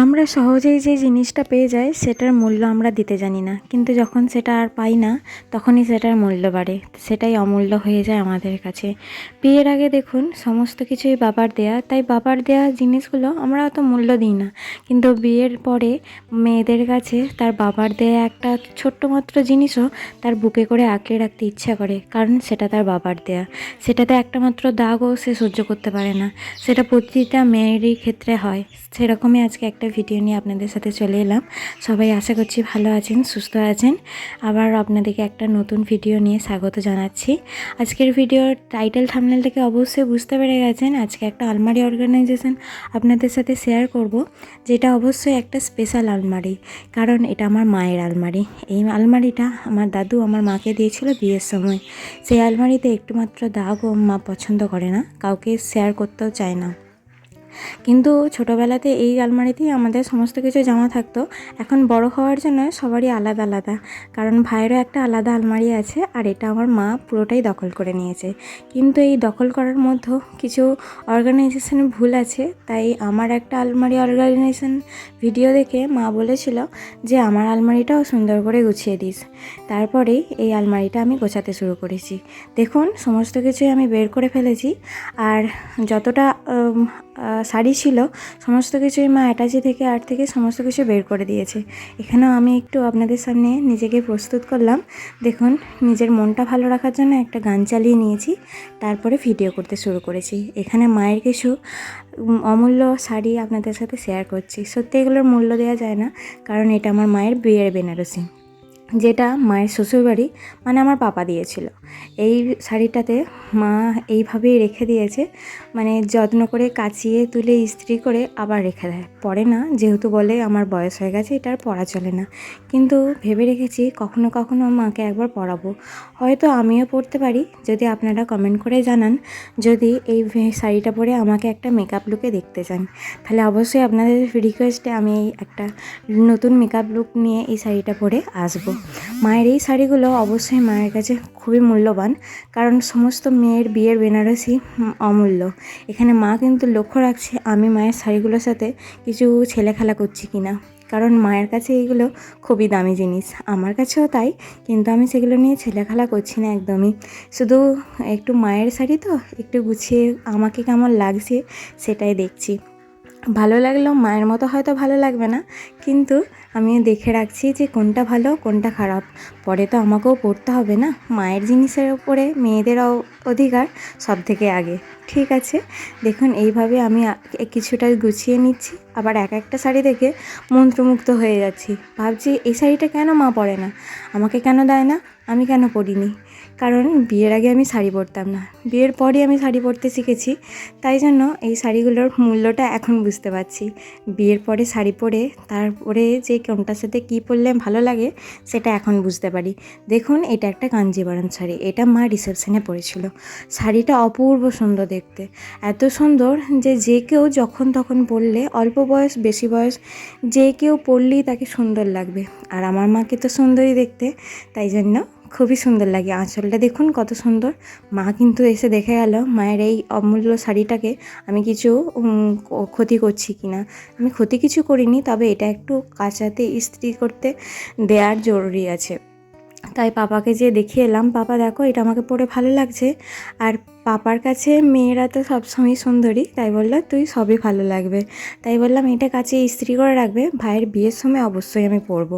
আমরা সহজেই যে জিনিসটা পেয়ে যাই, সেটার মূল্য আমরা দিতে জানি না। কিন্তু যখন সেটা আর পাই না, তখনই সেটার মূল্য বাড়ে। সেটাই অমূল্য হয়ে যায় আমাদের কাছে। বিয়ের আগে দেখুন, সমস্ত কিছুই বাবার দেয়া। তাই বাবার দেয়া জিনিসগুলো আমরা অত মূল্য দিই না। কিন্তু বিয়ের পরে মেয়েদের কাছে তার বাবার দেয়া একটা ছোট্ট মাত্র জিনিসও তার বুকে করে আঁকড়ে রাখতে ইচ্ছা করে। কারণ সেটা তার বাবার দেয়া। সেটাতে একটা মাত্র দাগও সে সহ্য করতে পারে না। সেটা প্রতিটা মেয়েরই ক্ষেত্রে হয়। সেরকমই আজকে একটা ভিডিও নিয়ে আপনাদের সাথে চলে এলাম। সবাই আশা করছি ভালো আছেন, সুস্থ আছেন। আবার আপনাদেরকে একটা নতুন ভিডিও নিয়ে স্বাগত জানাচ্ছি। আজকের ভিডিওর টাইটেল থামনেল থেকে অবশ্যই বুঝতে পেরে গেছেন। আজকে একটা আলমারি অর্গানাইজেশন আপনাদের সাথে শেয়ার করব, যেটা অবশ্যই একটা স্পেশাল আলমারি, কারণ এটা আমার মায়ের আলমারি। এই আলমারিটা আমার দাদু আমার মাকে দিয়েছিল বিয়ের সময়। সেই আলমারিতে একটুমাত্র দাগও মা পছন্দ করে না, কাউকে শেয়ার করতেও চায় না। কিন্তু ছোটোবেলাতে এই আলমারিতেই আমাদের সমস্ত কিছু জমা থাকতো। এখন বড় হওয়ার জন্য সবারই আলাদা আলাদা। কারণ ভাইয়েরও একটা আলাদা আলমারি আছে আর এটা আমার মা পুরোটাই দখল করে নিয়েছে। কিন্তু এই দখল করার মধ্যেও কিছু অর্গানাইজেশনের ভুল আছে। তাই আমার একটা আলমারি অর্গানাইজেশন ভিডিও দেখে মা বলেছিল যে, আমার আলমারিটাও সুন্দর করে গুছিয়ে দিস। তারপরেই এই আলমারিটা আমি গোছাতে শুরু করেছি। দেখুন, সমস্ত কিছুই আমি বের করে ফেলেছি। আর যতটা শাড়ি ছিল, সমস্ত কিছুই মা অ্যাটাচি থেকে আর্ট থেকে সমস্ত কিছু বের করে দিয়েছে। এখানেও আমি একটু আপনাদের সামনে নিজেকে প্রস্তুত করলাম। দেখুন, নিজের মনটা ভালো রাখার জন্য একটা গান চালিয়ে নিয়েছি, তারপরে ভিডিও করতে শুরু করেছি। এখানে মায়ের কিছু অমূল্য শাড়ি আপনাদের সাথে শেয়ার করছি। সত্যি এগুলোর মূল্য দেওয়া যায় না, কারণ এটা আমার মায়ের বিয়ের বেনারসি। যেটা মায়ের শ্বশুরবাড়ি মানে আমার পাপা দিয়েছিল। এই শাড়িটাতে মা এইভাবেই রেখে দিয়েছে মানে যত্ন করে কাচিয়ে তুলে ইস্ত্রি করে আবার রেখে দেয়। পরে না, যেহেতু বলে আমার বয়স হয়ে গেছে এটার পরা চলে না। কিন্তু ভেবে রেখেছি, কখনো কখনো মাকে একবার পরাবো। হয়তো আমিও পরতে পারি, যদি আপনারা কমেন্ট করে জানান। যদি এই শাড়িটা পরে আমাকে একটা মেকআপ লুকে দেখতে চান। তাহলে অবশ্যই আপনাদের রিকোয়েস্টে আমি এই একটা নতুন মেকআপ লুক নিয়ে এই শাড়িটা পরে আসব। মায়ের এই শাড়িগুলো অবশ্যই মায়ের কাছে খুবই মূল্যবান, কারণ সমস্ত মেয়ের বিয়ের বেনারসি অমূল্য। এখানে মা কিন্তু লক্ষ্য রাখছে আমি মায়ের শাড়িগুলোর সাথে কিছু ছেলে খেলা করছি কিনা। কারণ মায়ের কাছে এইগুলো খুবই দামি জিনিস। আমার কাছেও তাই, কিন্তু আমি সেগুলো নিয়ে ছেলেখেলা করছি না একদমই। শুধু একটু মায়ের শাড়ি তো, একটু গুছিয়ে আমাকে কেমন লাগছে সেটাই দেখছি। ভালো লাগলেও মায়ের মতো হয়তো ভালো লাগবে না, কিন্তু আমি দেখে রাখছি যে কোনটা ভালো, কোনটা খারাপ। পরে তো আমাকেও পড়তে হবে না? মায়ের জিনিসের ওপরে মেয়েদের অধিকার সব থেকে আগে। ঠিক আছে, দেখুন এইভাবে আমি কিছুটা গুছিয়ে নিচ্ছি, আবার এক একটা শাড়ি দেখে মন্ত্রমুগ্ধ হয়ে যাচ্ছি। ভাবছি, এই শাড়িটা কেন মা পরে না? আমাকে কেন দেয় না? আমি কেন পরিনি? কারণ বিয়ের আগে আমি শাড়ি পরতাম না। বিয়ের পরই আমি শাড়ি পরতে শিখেছি, তাই জন্য এই শাড়িগুলোর মূল্যটা এখন বুঝতে পারছি। বিয়ের পরে শাড়ি পরে, তারপরে যে কোনটার সাথে কী পরলে ভালো লাগে, সেটা এখন বুঝতে পারি। দেখুন, এটা একটা কাঞ্জিবরম শাড়ি, এটা মা রিসেপশনে পরেছিল। শাড়িটা অপূর্ব সুন্দর দেখতে। এত সুন্দর যে যে কেউ যখন তখন পরলে, অল্প বয়স, বেশি বয়স, যে কেউ পরলেই তাকে সুন্দর লাগবে। আর আমার মাকে তো সুন্দরই দেখতে, তাই জন্য খুবই সুন্দর লাগে আঁচলটা দেখুন কত সুন্দর। মা কিন্তু এসে দেখে গেল মায়ের এই অমূল্য শাড়িটাকে আমি কিছু ক্ষতি করছি কি না আমি ক্ষতি কিছু করিনি, তবে এটা একটু কাঁচাতে, ইস্ত্রি করতে দেওয়ার জরুরি আছে। তাই পাপাকে যে দেখিয়ে এলাম, পাপা দেখো, এটা আমাকে পরে ভালো লাগছে। আর পাপার কাছে মেয়েরা তো সবসময় সুন্দরী, তাই বলল, তুই সবই ভালো লাগবে। তাই বললাম, এটা কাছে ইস্ত্রি করে রাখবে, ভাইয়ের বিয়ের সময় অবশ্যই আমি পরবো।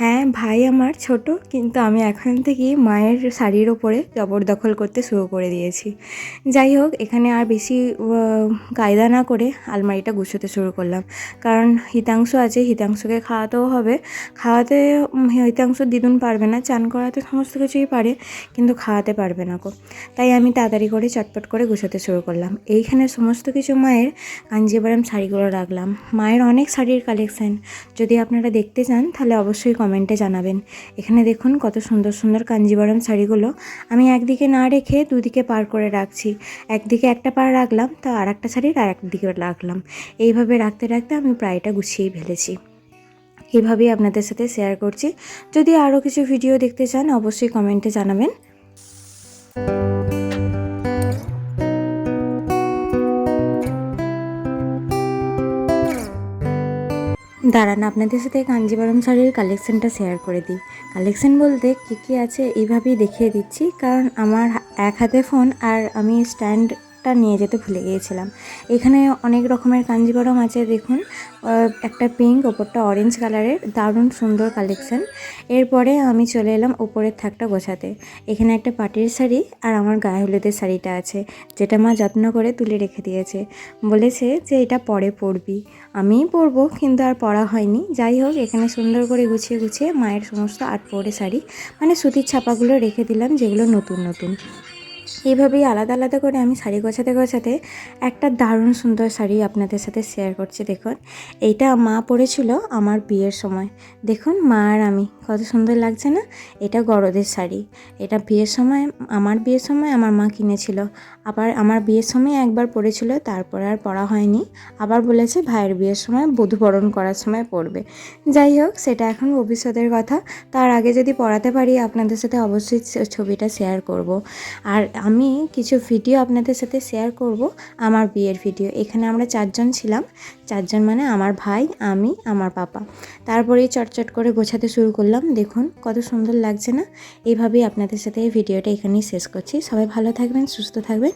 হ্যাঁ ভাই আমার ছোট, কিন্তু আমি এখন থেকেই মায়ের শাড়ির ওপরে জবরদখল করতে শুরু করে দিয়েছি। যাই হোক, এখানে আর বেশি কায়দা না করে আলমারিটা গুছোতে শুরু করলাম। কারণ হিতাংশ আছে, হিতাংশকে খাওয়াতেও হবে। খাওয়াতে হিতাংশ দিদুন পারবে না, চান করাতে সমস্ত কিছুই পারে, কিন্তু খাওয়াতে পারবে না কো। তাই আমি তাড়াতাড়ি করে চটপট করে গুছোতে শুরু করলাম। এইখানে সমস্ত কিছু মায়ের কাঞ্জিবরম শাড়িগুলো রাখলাম। মায়ের অনেক শাড়ির কালেকশান যদি আপনারা দেখতে চান, তাহলে অবশ্যই কমেন্টে জানাবেন। এখানে দেখুন কত সুন্দর সুন্দর কাঞ্জিবরম শাড়িগুলো। আমি একদিকে না রেখে দুদিকে পার করে রাখছি। একদিকে একটা পার রাখলাম, তা আর একটা শাড়ির আর একদিকে রাখলাম। এইভাবে রাখতে রাখতে আমি প্রায়টা গুছিয়েই ফেলেছি। এভাবেই আপনাদের সাথে শেয়ার করছি। যদি আরও কিছু ভিডিও দেখতে চান, অবশ্যই কমেন্টে জানাবেন। দাঁড়ান, আপনাদের সাথে কাঞ্জিবরম শাড়ির কালেকশানটা শেয়ার করে দিই। কালেকশান বলতে কী কী আছে এইভাবেই দেখিয়ে দিচ্ছি, কারণ আমার এক হাতে ফোন আর আমি স্ট্যান্ডটা নিয়ে যেতে ভুলে গিয়েছিলাম। এখানে অনেক রকমের কাঞ্জিবরম আছে, দেখুন। একটা পিঙ্ক ওপরটা অরেঞ্জ কালারের দারুণ সুন্দর কালেকশন এরপরে আমি চলে এলাম উপরের থাকটা গোছাতে। এখানে একটা পাটির শাড়ি আর আমার গায়ে হলুদের শাড়িটা আছে, যেটা মা যত্ন করে তুলে রেখে দিয়েছে। বলেছে যে এটা পরে পরবি। আমিই পরবো, কিন্তু আর পরা হয়নি। যাই হোক, এখানে সুন্দর করে গুছিয়ে গুছিয়ে মায়ের সমস্ত আট পরে শাড়ি মানে সুতির ছাপাগুলো রেখে দিলাম, যেগুলো নতুন নতুন। এইভাবেই আলাদা আলাদা করে আমি শাড়ি গোছাতে গোছাতে একটা দারুণ সুন্দর শাড়ি আপনাদের সাথে শেয়ার করছি, দেখুন। এইটা মা পরেছিল আমার বিয়ের সময়। দেখুন, মা আর আমি, কত সুন্দর লাগছে না? এটা গরদের শাড়ি। এটা বিয়ের সময়, আমার বিয়ের সময় আমার মা কিনেছিল। আবার আমার বিয়ের সময় একবার পরেছিল, তারপর আর পরা হয়নি। আবার বলেছে, ভাইয়ের বিয়ের সময় বধূবরণ করার সময় পরবে। যাই হোক, সেটা এখন ভবিষ্যতের কথা। তার আগে যদি পড়াতে পারি, আপনাদের সাথে অবশ্যই ছবিটা শেয়ার করব। আর আমি কিছু ভিডিও আপনাদের সাথে শেয়ার করব, আমার বিয়ের ভিডিও এখানে আমরা চারজন ছিলাম। চারজন মানে আমার ভাই, আমি, আমার পাপা। তারপরেই চটচট করে গোছাতে শুরু করলাম। দেখুন, কত সুন্দর লাগছে না? এইভাবেই আপনাদের সাথে এই ভিডিওটা এখানেই শেষ করছি। সবাই ভালো থাকবেন, সুস্থ থাকবেন।